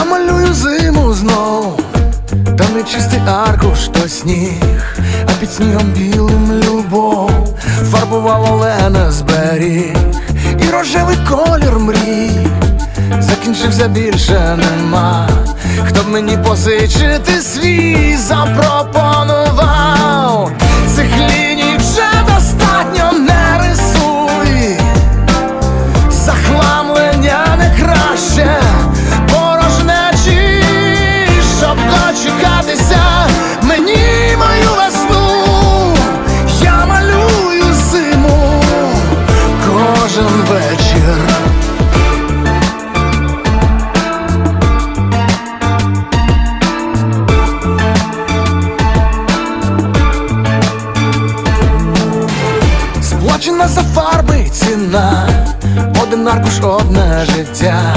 Намалюю зиму знов, та не чистий аркуш, то сніг, а під снігом білим любов. Фарбувала Олена зберіг, і рожевий колір мрій. Закінчився більше нема. Хто б мені позичити свій запропонував кожен вечір. Сплачена за фарби ціна, один аркуш одне життя.